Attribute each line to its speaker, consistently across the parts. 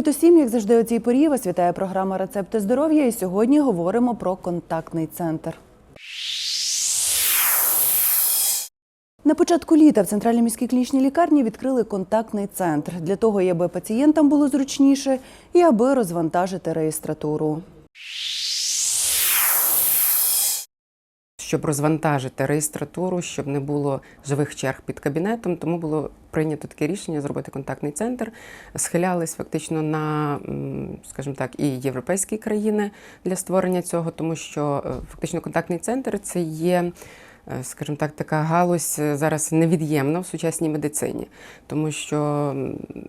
Speaker 1: Привіт усім, як завжди у цій порі вас вітає програма Рецепти здоров'я. І сьогодні говоримо про контактний центр. На початку літа в центральній міській клінічній лікарні відкрили контактний центр для того, аби пацієнтам було зручніше і аби розвантажити реєстратуру.
Speaker 2: Щоб розвантажити реєстратуру, щоб не було живих черг під кабінетом. Тому було прийнято таке рішення зробити контактний центр. Схилялись фактично на, скажімо так, і європейські країни для створення цього, тому що е, фактично контактний центр це є. Е, Скажімо так, така галузь е, зараз невід'ємна в сучасній медицині, тому що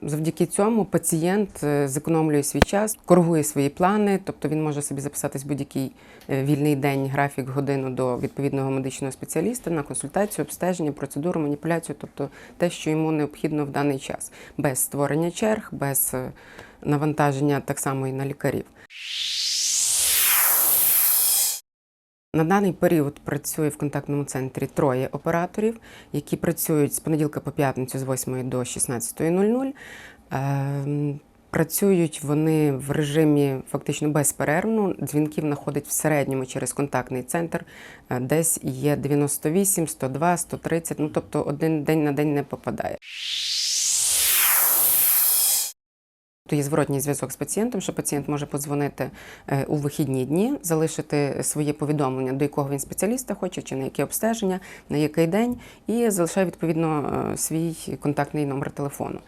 Speaker 2: завдяки цьому пацієнт е, зекономлює свій час, коригує свої плани, тобто він може собі записатись будь-який вільний день, графік, годину до відповідного медичного спеціаліста на консультацію, обстеження, процедуру, маніпуляцію, тобто те, що йому необхідно в даний час, без створення черг, без навантаження так само і на лікарів. На даний період працює в контактному центрі троє операторів, які працюють з понеділка по п'ятницю з 8 до 16.00. Ем, Працюють вони в режимі фактично безперервно. Дзвінків знаходить в середньому через контактний центр. е, Десь є 98, 102, 130, ну тобто один день на день не попадає. То є зворотній зв'язок з пацієнтом, що пацієнт може подзвонити е, у вихідні дні, залишити своє повідомлення, до якого він спеціаліста хоче, чи на яке обстеження, на який день, і залишає відповідно е, свій контактний номер телефону.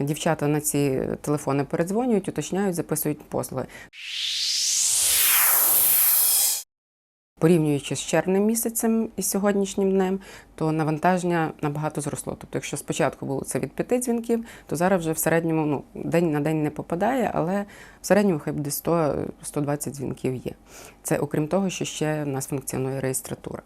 Speaker 2: Дівчата на ці телефони передзвонюють, уточняють, записують послуги. Порівнюючи з червнем місяцем і сьогоднішнім днем, то навантаження набагато зросло. Тобто, якщо спочатку було це від п'яти дзвінків, то зараз вже в середньому ну, день на день не попадає, але в середньому хай буде 100-120 дзвінків є. Це окрім того, що ще в нас функціонує реєстратура.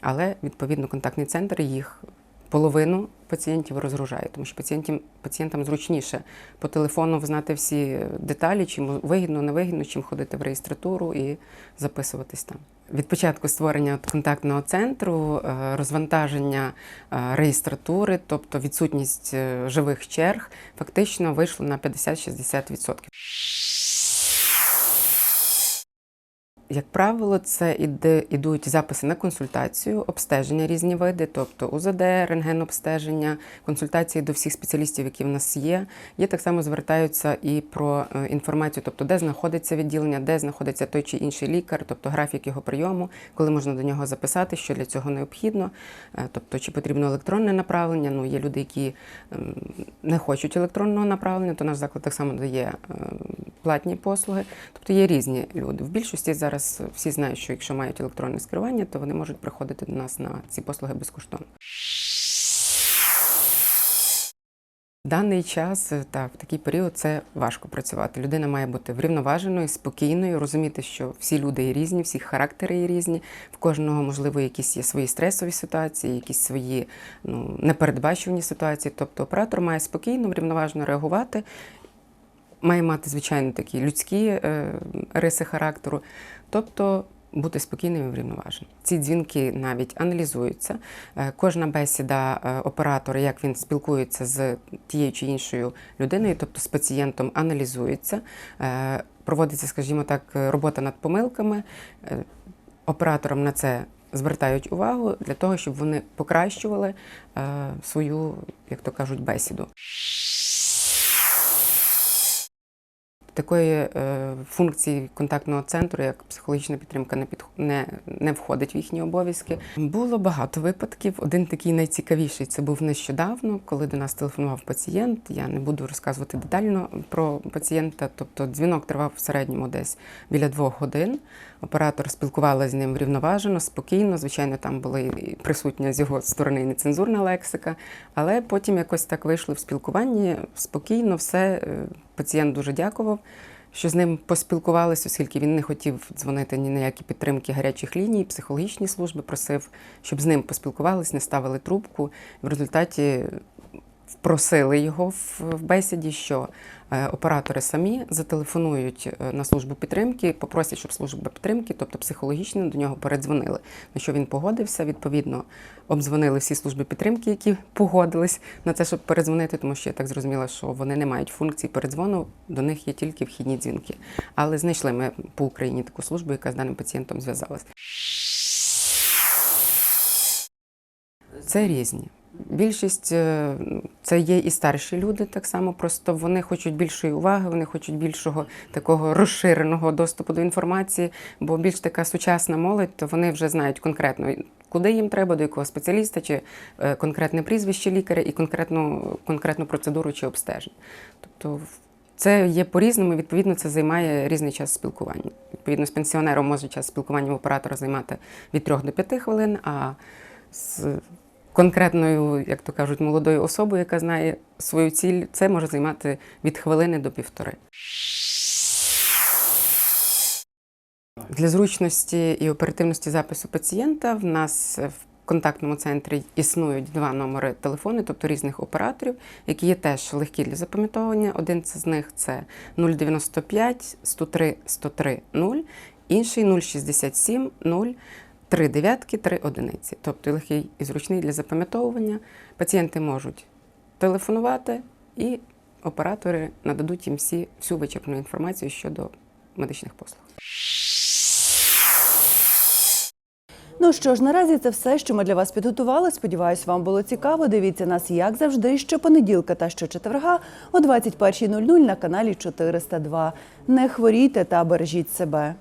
Speaker 2: Але відповідно контактний центр їх половину пацієнтів розгружає, тому що пацієнтам, пацієнтам зручніше по телефону знати всі деталі, чим вигідно, невигідно, чим ходити в реєстратуру і записуватись там. Від початку створення контактного центру, е, розвантаження е, реєстратури, тобто відсутність е, живих черг, фактично вийшло на 50-60%. Як правило, це іде, ідуть записи на консультацію, обстеження різні види, тобто УЗД, рентген-обстеження, консультації до всіх спеціалістів, які в нас є. Є так само звертаються і про е, інформацію, тобто де знаходиться відділення, де знаходиться той чи інший лікар, тобто графік його прийому, коли можна до нього записати, що для цього необхідно, Е, тобто чи потрібно електронне направлення. Ну, є люди, які ем, не хочуть електронного направлення, то наш заклад так само дає ем, платні послуги. Тобто є різні люди. В більшості зараз всі знають, що якщо мають електронне скерування, то вони можуть приходити до нас на ці послуги безкоштовно. Даний час е, так, в такий період це важко працювати. Людина має бути врівноваженою, спокійною, розуміти, що всі люди є різні, всі характери є різні. В кожного, можливо, якісь є свої стресові ситуації, якісь свої ну, непередбачувані ситуації. Тобто оператор має спокійно, врівноважено реагувати має мати, звичайно, такі людські е, риси характеру, тобто бути спокійним і врівноваженим. Ці дзвінки навіть аналізуються. Е, кожна бесіда е, оператора, як він спілкується з тією чи іншою людиною, тобто з пацієнтом, аналізується. Проводиться, скажімо так, робота над помилками. Операторам на це звертають увагу для того, щоб вони покращували свою, як то кажуть, бесіду. Такої е, функції контактного центру, як психологічна підтримка, не, підх... не, не входить в їхні обов'язки. Було багато випадків. Один такий найцікавіший це був нещодавно, коли до нас телефонував пацієнт. Я не буду розказувати детально про пацієнта. Тобто дзвінок тривав в середньому десь біля двох годин. Оператор спілкувалася з ним врівноважено, спокійно. Звичайно, там була і присутня з його сторони нецензурна лексика, але потім якось так вийшли в спілкуванні спокійно, все. Пацієнт дуже дякував, що з ним поспілкувалися, оскільки він не хотів дзвонити ні на які підтримки гарячих ліній, психологічні служби просив, щоб з ним поспілкувалися, не ставили трубку. В результаті Просили його в бесіді, що е, оператори самі зателефонують е, на службу підтримки, попросять, щоб служба підтримки, тобто психологічно, до нього передзвонили. На що він погодився. Відповідно, обдзвонили всі служби підтримки, які погодились на це, щоб передзвонити, тому що я так зрозуміла, що вони не мають функції передзвону, до них є тільки вхідні дзвінки. Але знайшли ми по Україні таку службу, яка з даним пацієнтом зв'язалась. Це різні. Більшість е, це є і старші люди, так само, просто вони хочуть більшої уваги, вони хочуть більшого такого розширеного доступу до інформації, бо більш така сучасна молодь, то вони вже знають конкретно, куди їм треба, до якого спеціаліста, чи е, конкретне прізвище лікаря і конкретну, конкретну процедуру чи обстеження. Тобто це є по-різному, відповідно, це займає різний час спілкування. Відповідно, з пенсіонером може час спілкування оператора займати від 3 до 5 хвилин, а з конкретною, як то кажуть, молодою особою, яка знає свою ціль, це може займати від хвилини до півтори. Для зручності і оперативності запису пацієнта в нас в контактному центрі існують два номери телефону, тобто різних операторів, які є теж легкі для запам'ятовування. Один з них це 095 103 103 0, інший 067 0 3 дев'ятки, 3 одиниці. Тобто легкий і зручний для запам'ятовування. Пацієнти можуть телефонувати, і оператори нададуть їм всі, всю вичерпну інформацію щодо медичних послуг.
Speaker 1: Ну що ж, наразі це все, що ми для вас підготували. Сподіваюсь, вам було цікаво. Дивіться нас, як завжди, щопонеділка та щочетверга о 21.00 на каналі 402. Не хворійте та бережіть себе.